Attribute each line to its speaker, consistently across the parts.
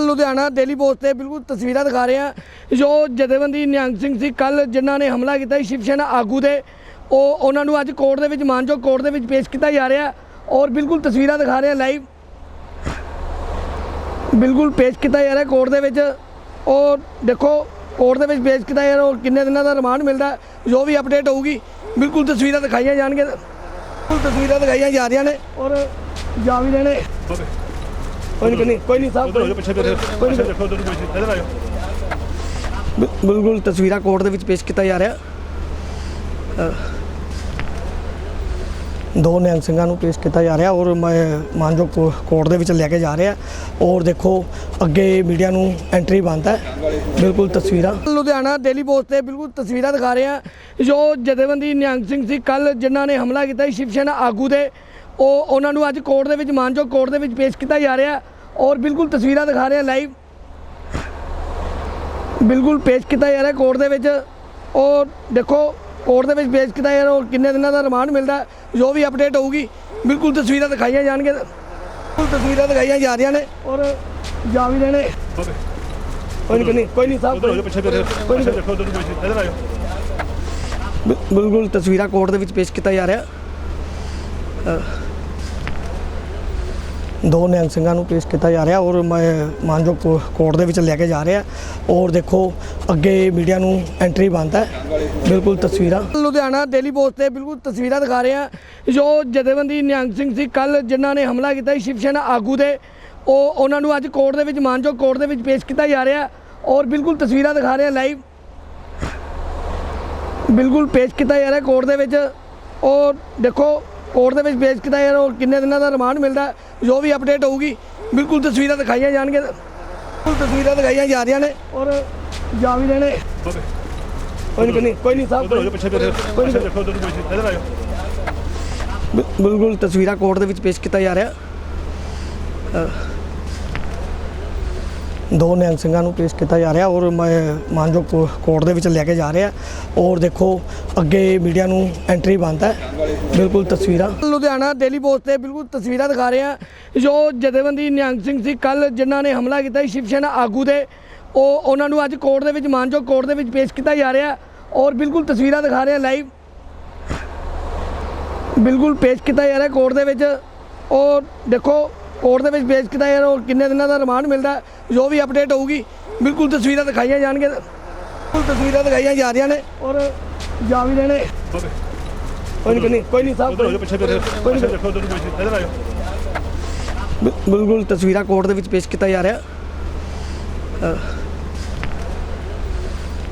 Speaker 1: Ludhiana daily post ਤੇ ਬਿਲਕੁਲ ਤਸਵੀਰਾਂ ਦਿਖਾ ਰਹੇ ਹਾਂ ਜੋ ਜਥੇਬੰਦੀ ਨਿਹੰਗ ਸਿੰਘ ਸੀ ਕੱਲ ਜਿਨ੍ਹਾਂ ਨੇ ਹਮਲਾ ਕੀਤਾ ਸੀ ਸ਼ਿਵ ਸੈਨਾ ਆਗੂ ਦੇ ਉਹ ਉਹਨਾਂ ਨੂੰ ਅੱਜ ਕੋਰਟ ਦੇ ਵਿੱਚ ਮਾਨਜੋ ਕੋਰਟ ਦੇ ਵਿੱਚ ਪੇਸ਼ ਕੀਤਾ ਜਾ ਰਿਹਾ ਔਰ ਬਿਲਕੁਲ ਤਸਵੀਰਾਂ ਦਿਖਾ ਰਹੇ ਹਾਂ ਲਾਈਵ ਬਿਲਕੁਲ ਪੇਸ਼ ਕੀਤਾ ਜਾ ਰਿਹਾ ਕੋਰਟ ਦੇ ਵਿੱਚ ਔਰ ਦੇਖੋ, ਕੋਰਟ ਦੇ ਵਿੱਚ ਪੇਸ਼ ਕੀਤਾ ਜਾ ਰਿਹਾ ਔਰ ਕਿੰਨੇ ਦਿਨਾਂ ਦਾ ਰਿਮਾਂਡ ਮਿਲਦਾ, ਜੋ ਵੀ ਅਪਡੇਟ ਹੋਊਗੀ, ਬਿਲਕੁਲ ਤਸਵੀਰਾਂ ਦਿਖਾਈਆਂ ਜਾਣਗੀਆਂ। ਬਿਲਕੁਲ ਤਸਵੀਰਾਂ ਦਿਖਾਈਆਂ ਜਾ ਰਹੀਆਂ ਨੇ ਔਰ ਜਾ ਵੀ ਰਹੇ ਨੇ। ਕੋਈ ਨਹੀਂ ਕੋਈ ਨਹੀਂ ਸਾਹਿਬ
Speaker 2: ਉਧਰ ਪਿੱਛੇ
Speaker 1: ਕੋਈ ਨਹੀਂ।
Speaker 2: ਦੇਖੋ ਉਧਰ ਕੋਈ ਇਧਰ ਆਇਓ।
Speaker 1: ਬਿਲਕੁਲ ਤਸਵੀਰਾਂ ਕੋਰਟ ਦੇ ਵਿੱਚ ਪੇਸ਼ ਕੀਤਾ ਜਾ ਰਿਹਾ। ਦੋ ਨਿਹੰਗ ਸਿੰਘਾਂ ਨੂੰ ਪੇਸ਼ ਕੀਤਾ ਜਾ ਰਿਹਾ ਔਰ ਮੈਂ ਮਾਨਜੋ ਕੋਰਟ ਦੇ ਵਿੱਚ ਲੈ ਕੇ ਜਾ ਰਿਹਾ। ਔਰ ਦੇਖੋ ਅੱਗੇ ਮੀਡੀਆ ਨੂੰ ਐਂਟਰੀ ਬੰਦ ਹੈ। ਬਿਲਕੁਲ ਤਸਵੀਰਾਂ। ਲੁਧਿਆਣਾ ਡੇਲੀ ਪੋਸਟ ਤੇ ਬਿਲਕੁਲ ਤਸਵੀਰਾਂ ਦਿਖਾ ਰਹੇ ਹਾਂ। ਜੋ ਜਥੇਬੰਦੀ ਨਿਹੰਗ ਸਿੰਘ ਸੀ ਕੱਲ ਜਿਨ੍ਹਾਂ ਨੇ ਹਮਲਾ ਕੀਤਾ ਸੀ ਸ਼ਿਵ ਸੈਨਾ ਆਗੂ ਦੇ। ਉਹ ਉਹਨਾਂ ਨੂੰ ਅੱਜ ਕੋਰਟ ਦੇ ਵਿੱਚ ਮਾਨਜੋ ਕੋਰਟ ਦੇ ਵਿੱਚ ਪੇਸ਼ ਕੀਤਾ ਜਾ ਰਿਹਾ ਔਰ ਬਿਲਕੁਲ ਤਸਵੀਰਾਂ ਦਿਖਾ ਰਹੇ ਲਾਈਵ। ਬਿਲਕੁਲ ਪੇਸ਼ ਕੀਤਾ ਜਾ ਰਿਹਾ ਕੋਰਟ ਦੇ ਵਿੱਚ ਔਰ ਦੇਖੋ ਕੋਰਟ ਦੇ ਵਿੱਚ ਪੇਸ਼ ਕੀਤਾ ਜਾ ਰਿਹਾ ਔਰ ਕਿੰਨੇ ਦਿਨਾਂ ਦਾ ਰਿਮਾਂਡ ਮਿਲਦਾ ਜੋ ਵੀ ਅਪਡੇਟ ਹੋਊਗੀ ਬਿਲਕੁਲ ਤਸਵੀਰਾਂ ਦਿਖਾਈਆਂ ਜਾਣਗੇ ਬਿਲਕੁਲ ਤਸਵੀਰਾਂ ਦਿਖਾਈਆਂ ਜਾ ਰਹੀਆਂ ਨੇ ਔਰ ਜਾ ਵੀ ਰਹੇ ਨੇ। ਕੋਈ ਨਹੀਂ ਕੋਈ ਨਹੀਂ ਸਾਹਿਬ ਕੋਈ ਨਹੀਂ। ਬਿਲਕੁਲ ਤਸਵੀਰਾਂ ਕੋਰਟ ਦੇ ਵਿੱਚ ਪੇਸ਼ ਕੀਤਾ ਜਾ ਰਿਹਾ। ਦੋ ਨਿਹੰਗ ਸਿੰਘਾਂ ਨੂੰ ਪੇਸ਼ ਕੀਤਾ ਜਾ ਰਿਹਾ ਔਰ ਮੈਂ ਮਾਨਜੋ ਕੋਰਟ ਦੇ ਵਿੱਚ ਲੈ ਕੇ ਜਾ ਰਿਹਾ। ਔਰ ਦੇਖੋ, ਅੱਗੇ ਮੀਡੀਆ ਨੂੰ ਐਂਟਰੀ ਬੰਦ ਹੈ। ਬਿਲਕੁਲ ਤਸਵੀਰਾਂ। ਲੁਧਿਆਣਾ ਡੇਲੀ ਪੋਸਟ ਤੇ ਬਿਲਕੁਲ ਤਸਵੀਰਾਂ ਦਿਖਾ ਰਹੇ ਹਾਂ। ਜੋ ਜਥੇਬੰਦੀ ਨਿਹੰਗ ਸਿੰਘ ਸੀ ਕੱਲ ਜਿਨ੍ਹਾਂ ਨੇ ਹਮਲਾ ਕੀਤਾ ਸ਼ਿਵ ਸੈਨਾ ਆਗੂ ਦੇ ਉਹ ਉਹਨਾਂ ਨੂੰ ਅੱਜ ਕੋਰਟ ਦੇ ਵਿੱਚ ਮਾਨਜੋ ਕੋਰਟ ਦੇ ਵਿੱਚ ਪੇਸ਼ ਕੀਤਾ ਜਾ ਰਿਹਾ। ਔਰ ਬਿਲਕੁਲ ਤਸਵੀਰਾਂ ਦਿਖਾ ਰਹੇ ਹਾਂ ਲਾਈਵ ਬਿਲਕੁਲ ਪੇਸ਼ ਕੀਤਾ ਜਾ ਰਿਹਾ ਕੋਰਟ ਦੇ ਵਿੱਚ। ਔਰ ਦੇਖੋ ਕੋਰਟ ਦੇ ਵਿੱਚ ਪੇਸ਼ ਕੀਤਾ ਜਾ ਰਿਹਾ ਔਰ ਕਿੰਨੇ ਦਿਨਾਂ ਦਾ ਰਿਮਾਂਡ ਮਿਲਦਾ ਜੋ ਵੀ ਅਪਡੇਟ ਹੋਊਗੀ ਬਿਲਕੁਲ ਤਸਵੀਰਾਂ ਦਿਖਾਈਆਂ ਜਾਣਗੇ ਬਿਲਕੁਲ ਤਸਵੀਰਾਂ ਦਿਖਾਈਆਂ ਜਾ ਰਹੀਆਂ ਨੇ ਔਰ ਜਾ ਵੀ ਰਹੇ ਨੇ। ਕੋਈ ਨਹੀਂ ਕੋਈ ਨਹੀਂ ਸਾਹਿਬ ਬਿਲਕੁਲ ਤਸਵੀਰਾਂ ਕੋਰਟ ਦੇ ਵਿੱਚ ਪੇਸ਼ ਕੀਤਾ ਜਾ ਰਿਹਾ। ਦੋ ਨਿਹੰਗ ਸਿੰਘਾਂ ਨੂੰ ਪੇਸ਼ ਕੀਤਾ ਜਾ ਰਿਹਾ ਔਰ ਮੈਂ ਮਾਨਜੋ ਕੋਰਟ ਦੇ ਵਿੱਚ ਲੈ ਕੇ ਜਾ ਰਿਹਾ। ਔਰ ਦੇਖੋ, ਅੱਗੇ ਮੀਡੀਆ ਨੂੰ ਐਂਟਰੀ ਬੰਦ ਬਿਲਕੁਲ ਤਸਵੀਰਾਂ। ਲੁਧਿਆਣਾ ਡੇਲੀ ਪੋਸਟ ਤੇ ਬਿਲਕੁਲ ਤਸਵੀਰਾਂ ਦਿਖਾ ਰਹੇ ਹਾਂ। ਜੋ ਜਥੇਬੰਦੀ ਨਿਹੰਗ ਸਿੰਘ ਸੀ ਕੱਲ ਜਿਨ੍ਹਾਂ ਨੇ ਹਮਲਾ ਕੀਤਾ ਸ਼ਿਵ ਸੈਨਾ ਆਗੂ ਦੇ ਉਹ ਉਹਨਾਂ ਨੂੰ ਅੱਜ ਕੋਰਟ ਦੇ ਵਿੱਚ ਮਾਨਜੋ ਕੋਰਟ ਦੇ ਵਿੱਚ ਪੇਸ਼ ਕੀਤਾ ਜਾ ਰਿਹਾ। ਔਰ ਬਿਲਕੁਲ ਤਸਵੀਰਾਂ ਦਿਖਾ ਰਹੇ ਹਾਂ ਲਾਈਵ ਬਿਲਕੁਲ ਪੇਸ਼ ਕੀਤਾ ਜਾ ਰਿਹਾ ਕੋਰਟ ਦੇ ਵਿੱਚ। ਔਰ ਦੇਖੋ ਕੋਰਟ ਦੇ ਵਿੱਚ ਪੇਸ਼ ਕੀਤਾ ਜਾ ਰਿਹਾ ਔਰ ਕਿੰਨੇ ਦਿਨਾਂ ਦਾ ਰਿਮਾਂਡ ਮਿਲਦਾ ਜੋ ਵੀ ਅਪਡੇਟ ਹੋਊਗੀ ਬਿਲਕੁਲ ਤਸਵੀਰਾਂ ਦਿਖਾਈਆਂ ਜਾਣਗੇ ਬਿਲਕੁਲ ਤਸਵੀਰਾਂ ਦਿਖਾਈਆਂ ਜਾ ਰਹੀਆਂ ਨੇ ਔਰ ਜਾ ਵੀ ਰਹੇ ਨੇ। ਕੋਈ ਨਹੀਂ ਕੋਈ ਨਹੀਂ ਸਾਹਿਬ ਬਿਲਕੁਲ ਤਸਵੀਰਾਂ ਕੋਰਟ ਦੇ ਵਿੱਚ ਪੇਸ਼ ਕੀਤਾ ਜਾ ਰਿਹਾ।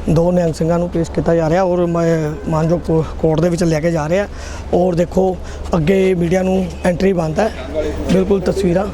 Speaker 1: ਦੋ ਨਿਹੰਗ ਸਿੰਘਾਂ ਨੂੰ ਪੇਸ਼ ਕੀਤਾ ਜਾ ਰਿਹਾ ਔਰ ਮੈਂ ਮਾਨਜੋ ਕੋਰਟ ਦੇ ਵਿੱਚ ਲੈ ਕੇ ਜਾ ਰਿਹਾ ਔਰ ਦੇਖੋ ਅੱਗੇ ਮੀਡੀਆ ਨੂੰ ਐਂਟਰੀ ਬੰਦ ਹੈ। ਬਿਲਕੁਲ ਤਸਵੀਰਾਂ